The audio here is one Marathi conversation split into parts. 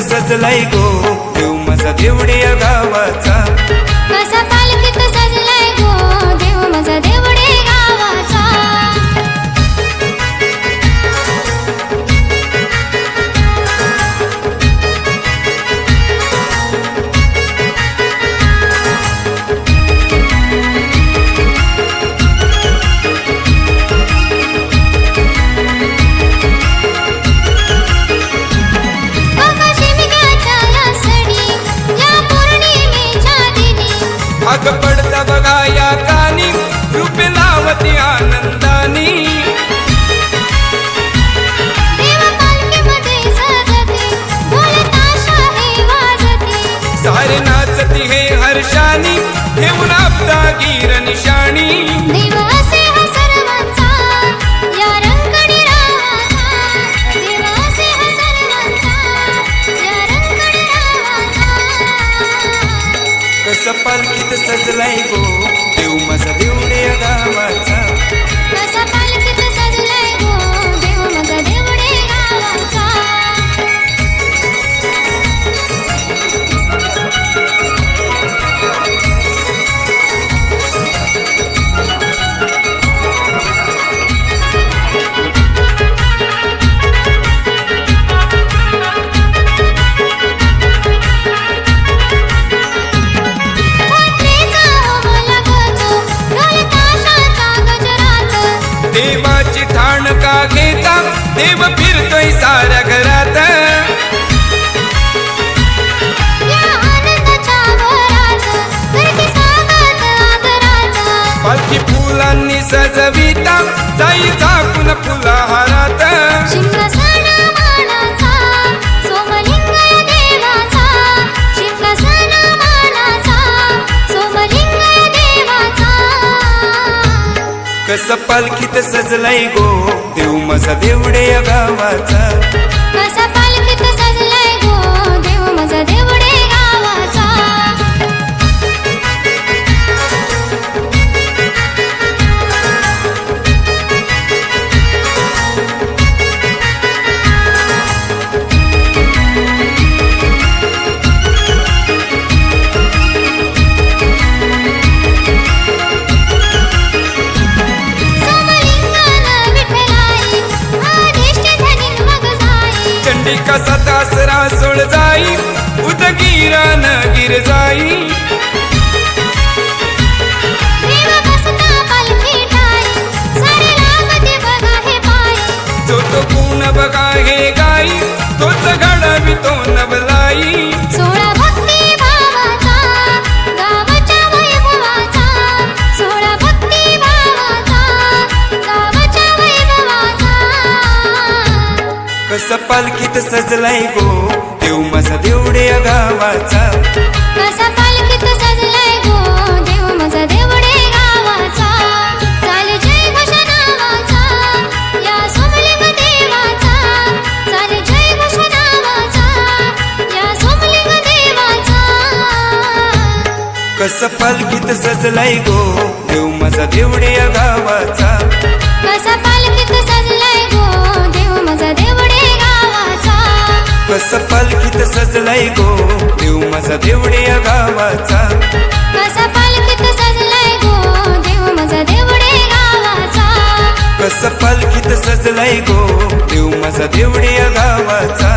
सजलाय गो. देव माझा देवडिया गावाचा देव फिरतोय साऱ्या घरात. पालखी फुलांनी सजविता जाई झाकून सोमलिंग देवाचा. कस पालखीत सजलाय गो. माझा देवड्या गावाचा. चंडिका सतासरा सोड जाई उदगीरा न गिर जाई. जो तो गुण बघा हे गाई तोच घडवी तो नवलाई. कस पालखीत सजलाय गो. देव माझा देवडे या गावाचा. कसा पालखीत सजलाय गो. देव माझा देवडे गावाचा. चाल जय घोषणावाचा या सोमलिंग देवाचा. चाल जय घोषणावाचा या सोमलिंग देवाचा. कस पालखीत सजलाय गो. देव माझा देवडे या गावाचा. कस पालखीत सजलाय गो. देव माझा देवडे या गावाचा. कसा पालखीत सजलाय गो. देव माझा देवडे गावाचा. कस पालखीत सजलाय गो. देव माझा गावाचा.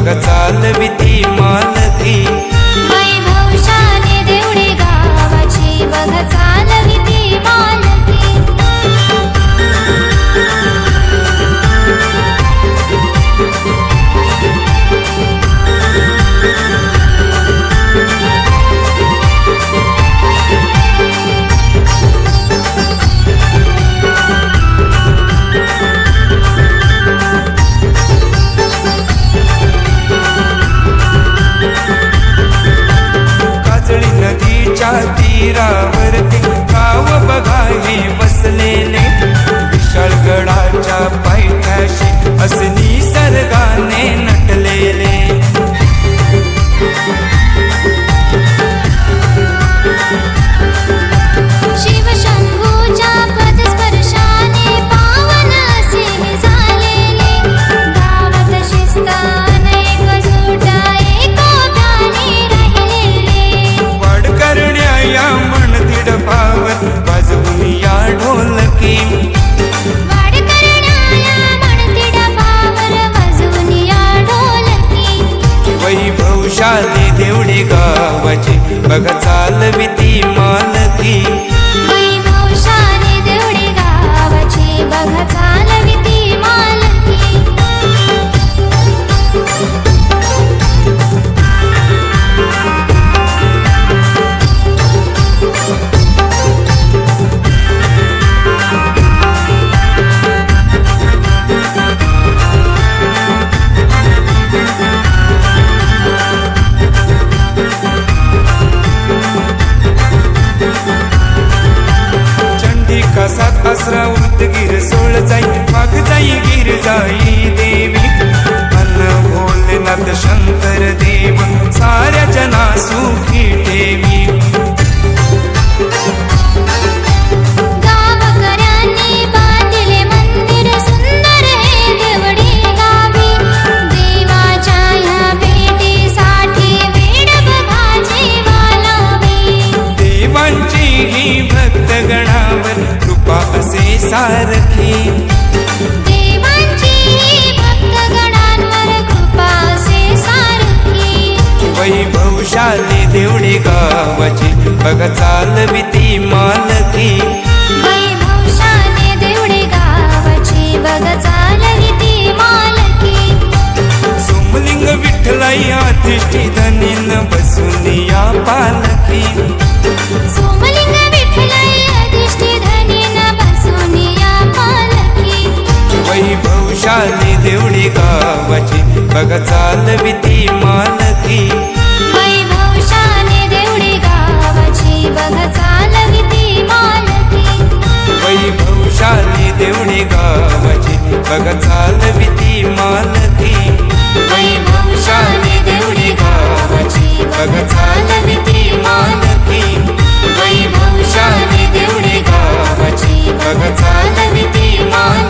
जग चालविती शाली देवडे गावाची. बघा चालविती मालकी. सोळ जाई माग जाई गिर जाई देवी. अन्न भोलनाथ शंकर देव सारे जना सुखी अग चालविती मालकी। वैभवशाली देवडी गावाची बघ चालविती मालकी। वैभवशाली देवडी गावाची बघ चालविती मालकी। वैभवशाली देवडी गावाची बघ चालविती मालकी। वैभवशाली देवडी गावाची बघ चालविती मालकी।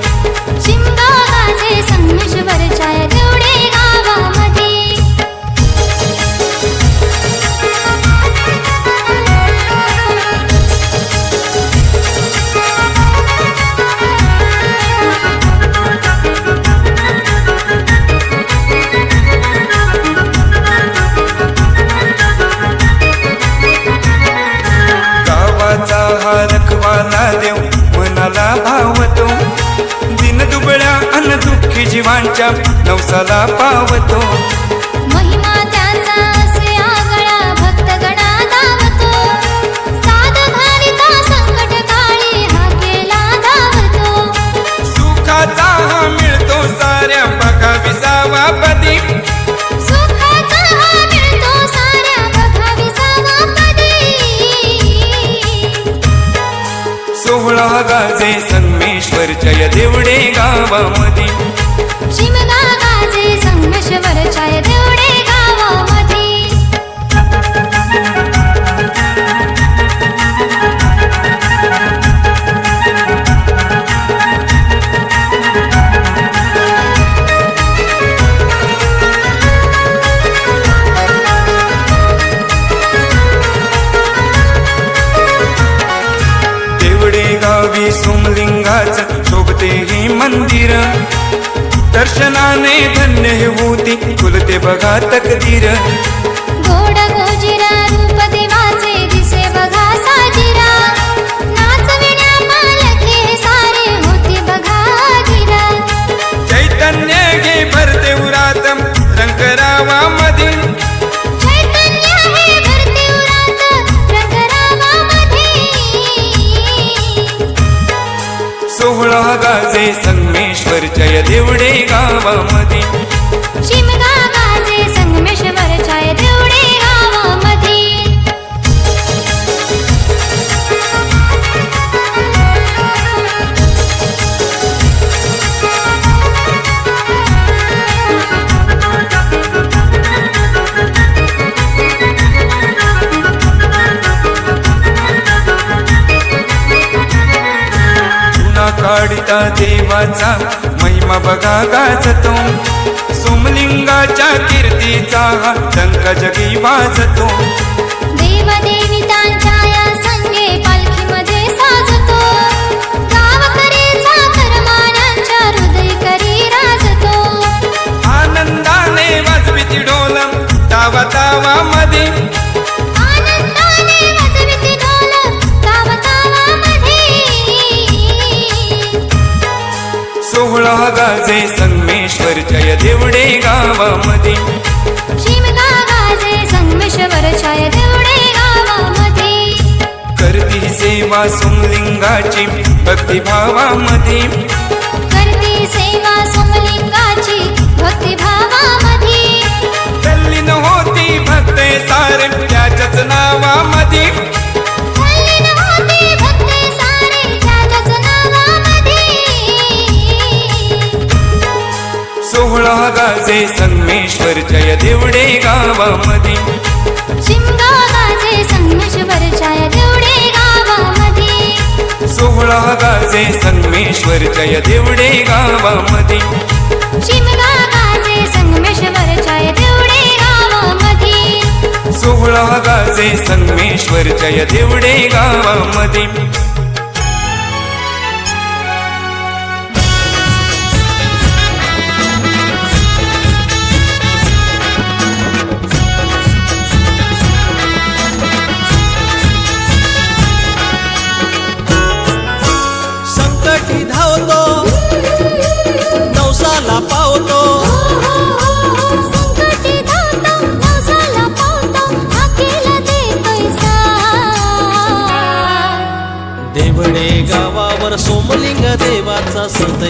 नवसाला पावतो. फुलते बघा तकदीर. गोड गोजिरा रूप देवाचे दिसे बघा साजिरा. नाचविण्या पालखे सारे होते बघा गिरा चैतन्य घे चैतन्य हे सोहळा गाजे संगमेश्वर जय देवडे गावामध्ये काढता देवाचा महिमा बघा गाजतो सोमलिंगाच्या कीर्तीचा डंक जगी वाजतो देवदेवितांच्या या संगे पालखीमध्ये साजतो. गावकरीचा सोहळा गाजे संगमेश्वर जय देवडे गावामध्ये. देवडे करती सेवा सोमलिंगाची भक्तिभावामध्ये करते सेवा सोमलिंगाची भक्तिभावामध्ये गाजे संगमेश्वर जय देवडे गावामध्ये. शिमगा गाजे संगमेश्वरच्या या देवडे गावामध्ये. सोहळा गाजे संगमेश्वर जय देवडे गावामध्ये. शिमगा गाजे संगमेश्वरच्या या देवडे गावामध्ये. सोहळा गाजे संगमेश्वर जय देवडे गावामध्ये. देवाचा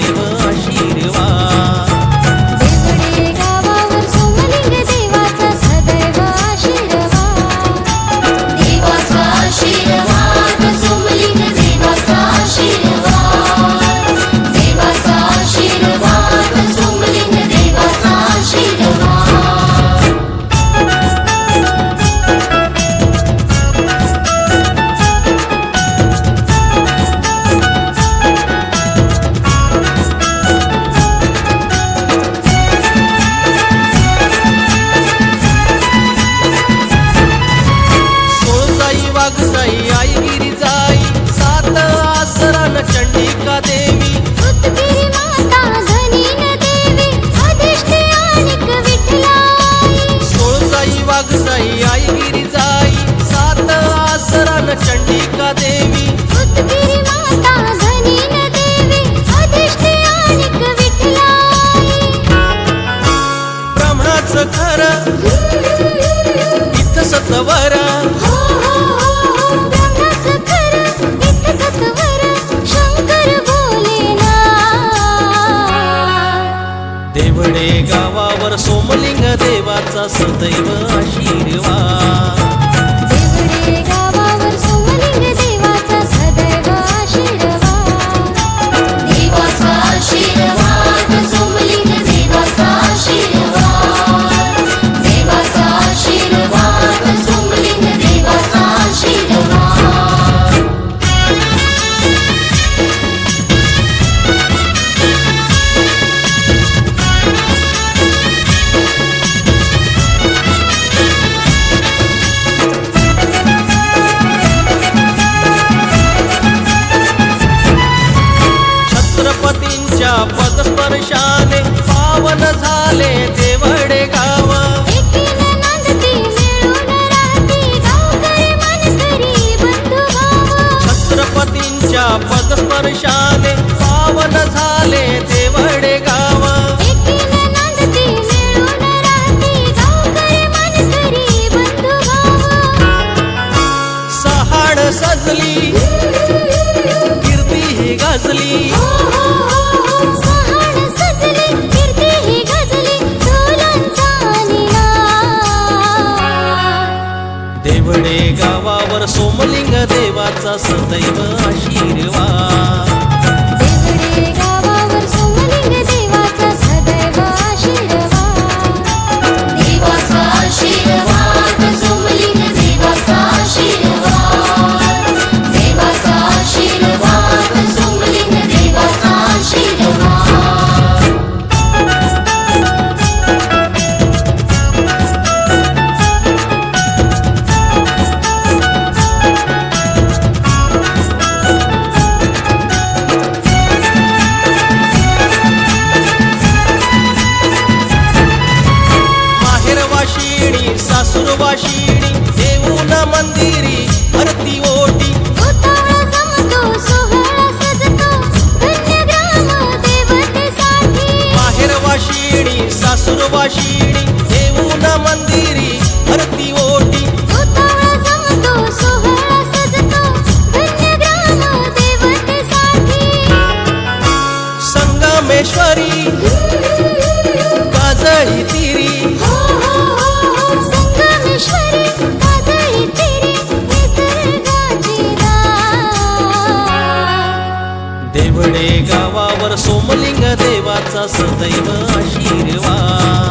सदैव आशीर्वाद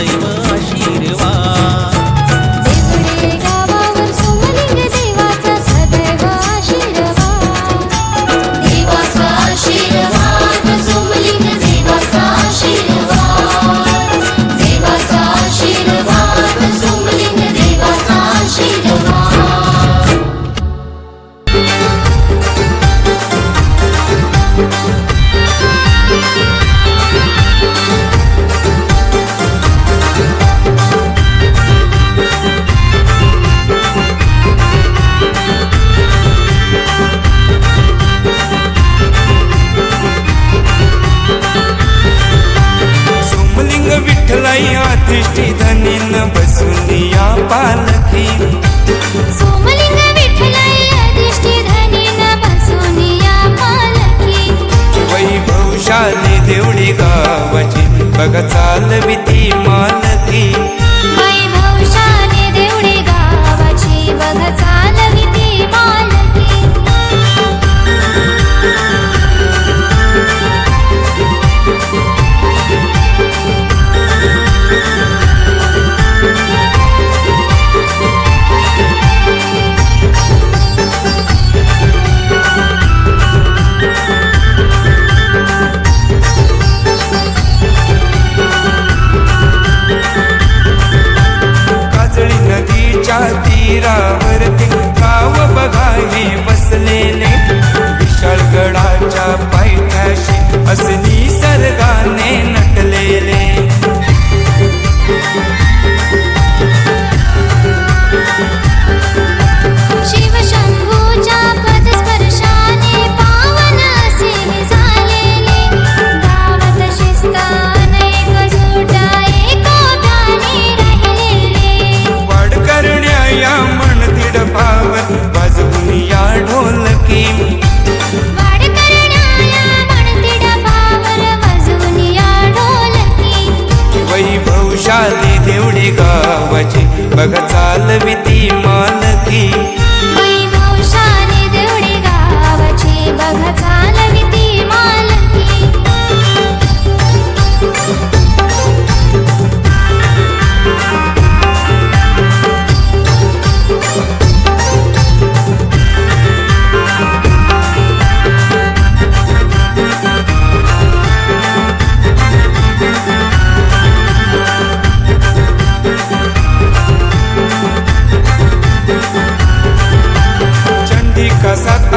देवाचा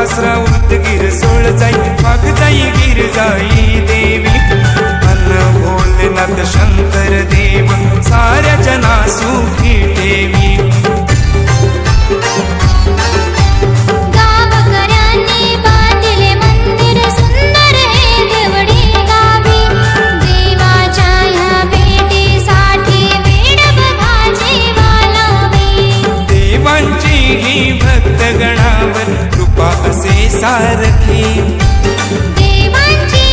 आसरा उदगीर सोळ जाई माग जाई गिर जाई देवी. अन्न भोलनाथ शंकर देव साऱ्या जना सुखी देवी. सारखी. देवांची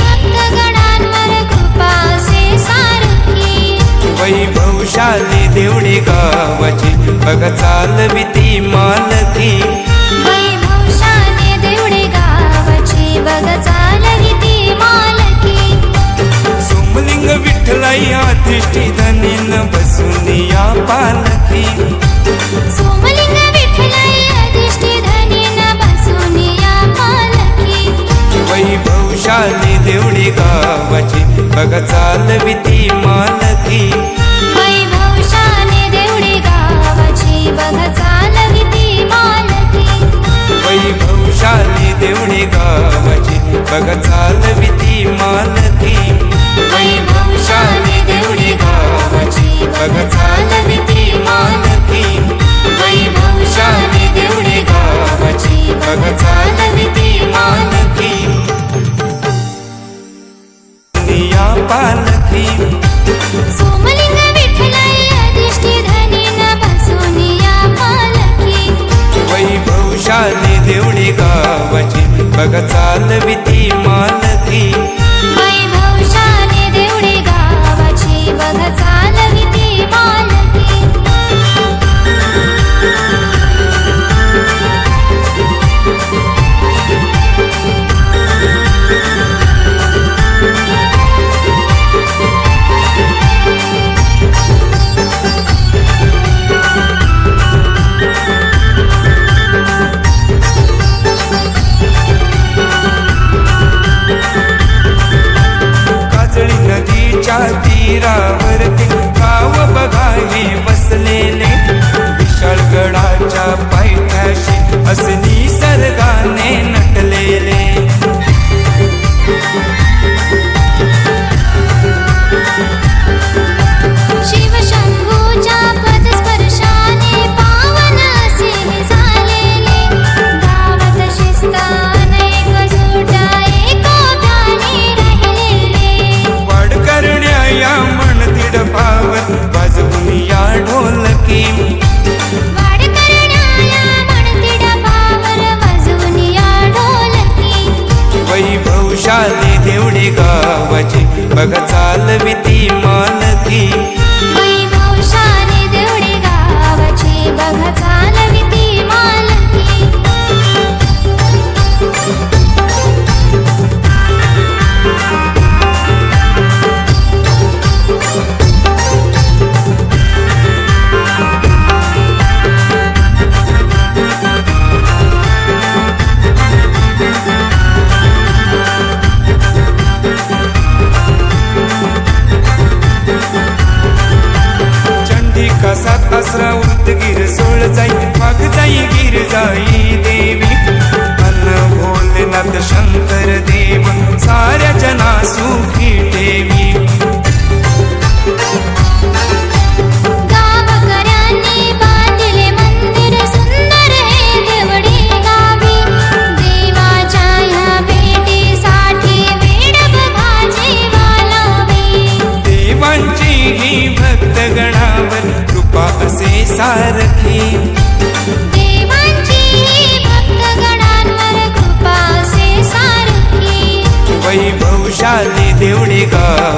भक्तगणांवर कृपासे सारखी. वैभवशाली देवडे गावाची बघ चालविती मालकी. वैभवशाली देवडे गावाची बघ चालविती मालकी. सोमलिंग विठ्ठलाई अधिष्ठितनी गावाची बघ चालवी ती मालकी. वैभवशाली देवडे गावाची बघ चालवी ती मालकी. वैभवशाली देवडी गावाची बघ चालवी ती मालकी. वैभवशाली देवडी गावाची बघ चालवी ती मालकी. वैभवशाली देवडी गावाची बघ चालवी ती मालकी. पालखी. सोमलिंग विठ्ठलाई अधिष्ठी धनीन बसून या पालखी. वैभवशाली देवडी गावाची. बघ चालवी जना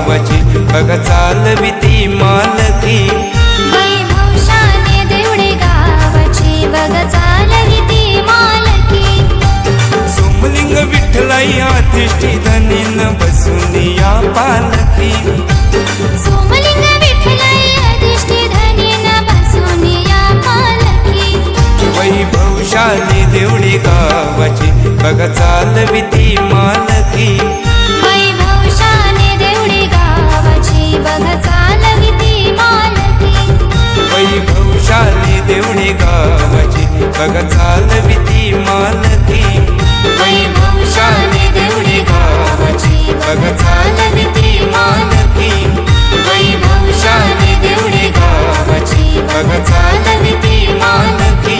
गावाची बघ चालवी ती मालकी. वैभवशाली देवडे गावाची. बघ चालवी ती मालकी. सोमलिंग विठ्ठलाई अधिष्ठी धनीन बसून या पालखी. सोमलिंग विठ्ठलाई अधिष्ठी धनीन बसून या पालखी. वैभवशाली देवडी गावाची. बघ चालवी ती मालकी. खुशाली देवणी गावाची. बघ चालविती मालती वैभवशाली देवणी गावाची. बघ चालविती मालती वैभवशाली देवणी गावाची. बघ चालविती मालती